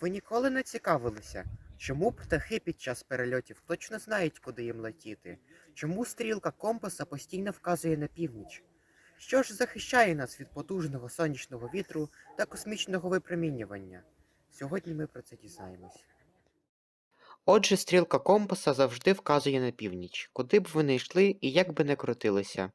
Ви ніколи не цікавилися, чому птахи під час перельотів точно знають, куди їм летіти? Чому стрілка компаса постійно вказує на північ? Що ж захищає нас від потужного сонячного вітру та космічного випромінювання? Сьогодні ми про це дізнаємось. Отже, стрілка компаса завжди вказує на північ, куди б ви не йшли і як би не крутилися.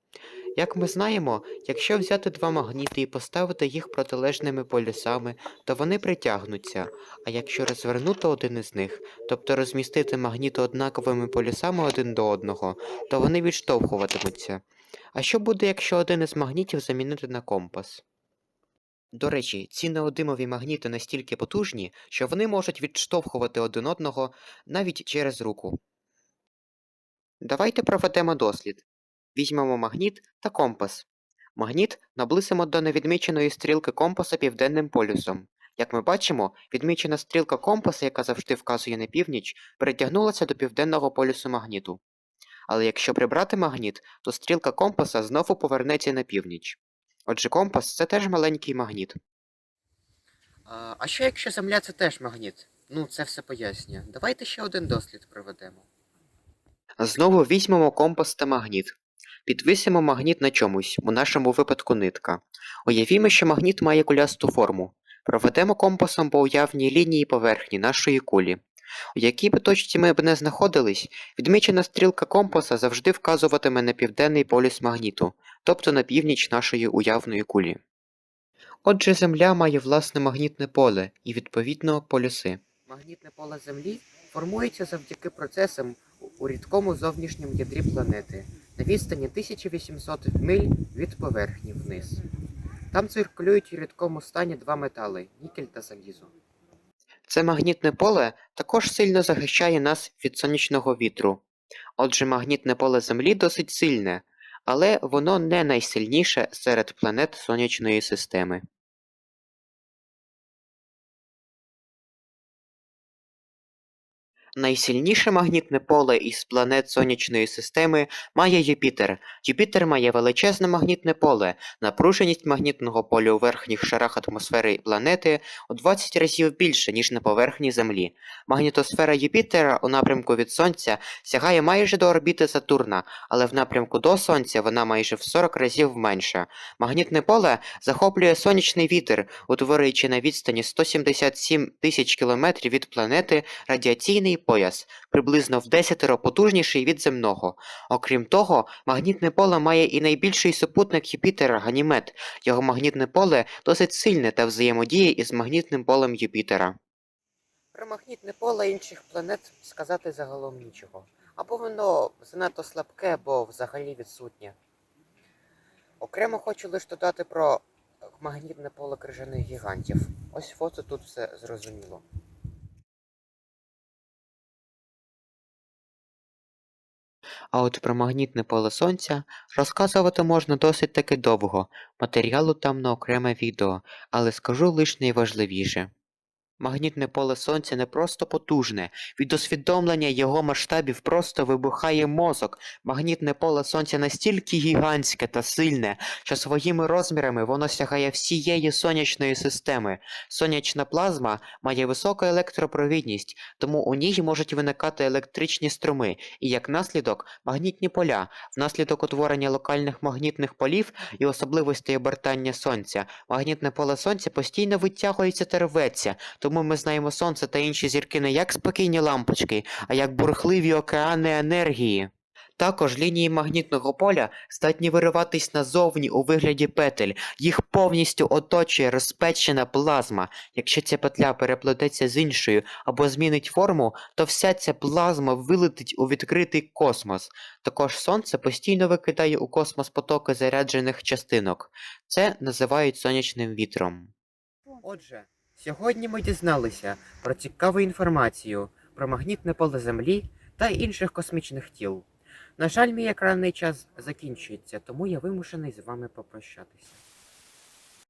Як ми знаємо, якщо взяти два магніти і поставити їх протилежними полюсами, то вони притягнуться, а якщо розвернути один із них, тобто розмістити магніти однаковими полюсами один до одного, то вони відштовхуватимуться. А що буде, якщо один із магнітів замінити на компас? До речі, ці неодимові магніти настільки потужні, що вони можуть відштовхувати один одного навіть через руку. Давайте проведемо дослід. Візьмемо магніт та компас. Магніт наблизимо до невідміченої стрілки компаса південним полюсом. Як ми бачимо, відмічена стрілка компаса, яка завжди вказує на північ, перетягнулася до південного полюсу магніту. Але якщо прибрати магніт, то стрілка компаса знову повернеться на північ. Отже, компас це теж маленький магніт. А, що якщо Земля це теж магніт? Ну, це все пояснює. Давайте ще один дослід проведемо. Знову візьмемо компас та магніт. Підвисимо магніт на чомусь, у нашому випадку нитка. Уявімо, що магніт має кулясту форму. Проведемо компасом по уявній лінії поверхні нашої кулі. У якій би точці ми б не знаходились, відмічена стрілка компаса завжди вказуватиме на південний полюс магніту, тобто на північ нашої уявної кулі. Отже, Земля має власне магнітне поле і відповідно полюси. Магнітне поле Землі формується завдяки процесам у рідкому зовнішньому ядрі планети на відстані 1800 миль від поверхні вниз. Там циркулюють у рідкому стані два метали нікель та залізо. Це магнітне поле також сильно захищає нас від сонячного вітру. Отже, магнітне поле Землі досить сильне, але воно не найсильніше серед планет сонячної системи. Найсильніше магнітне поле із планет сонячної системи має Юпітер. Юпітер має величезне магнітне поле, напруженість магнітного поля у верхніх шарах атмосфери планети у 20 разів більше, ніж на поверхні Землі. Магнітосфера Юпітера у напрямку від Сонця сягає майже до орбіти Сатурна, але в напрямку до Сонця вона майже в 40 разів менша. Магнітне поле захоплює сонячний вітер, утворюючи на відстані 177 тисяч кілометрів від планети радіаційний пояс, приблизно в десятеро потужніший від земного. Окрім того, магнітне поле має і найбільший супутник Юпітера Ганімед. Його магнітне поле досить сильне та взаємодіє із магнітним полем Юпітера. Про магнітне поле інших планет сказати загалом нічого. Або воно занадто слабке, або взагалі відсутнє. Окремо хочу лише додати про магнітне поле крижаних гігантів. Ось фото тут все зрозуміло. А от про магнітне поле сонця розказувати можна досить таки довго, матеріалу там на окреме відео, але скажу лише найважливіше. Магнітне поле сонця не просто потужне, від усвідомлення його масштабів просто вибухає мозок. Магнітне поле сонця настільки гігантське та сильне, що своїми розмірами воно сягає всієї сонячної системи. Сонячна плазма має високу електропровідність, тому у ній можуть виникати електричні струми, і як наслідок магнітні поля, внаслідок утворення локальних магнітних полів і особливостей обертання сонця. Магнітне поле сонця постійно витягується та рветься, тому ми знаємо сонце та інші зірки не як спокійні лампочки, а як бурхливі океани енергії. Також лінії магнітного поля здатні вириватись назовні у вигляді петель, їх повністю оточує розпечена плазма. Якщо ця петля переплететься з іншою або змінить форму, то вся ця плазма вилетить у відкритий космос. Також сонце постійно викидає у космос потоки заряджених частинок. Це називають сонячним вітром. Отже, сьогодні ми дізналися про цікаву інформацію про магнітне поле Землі та інших космічних тіл. На жаль, мій екранний час закінчується, тому я вимушений з вами попрощатися.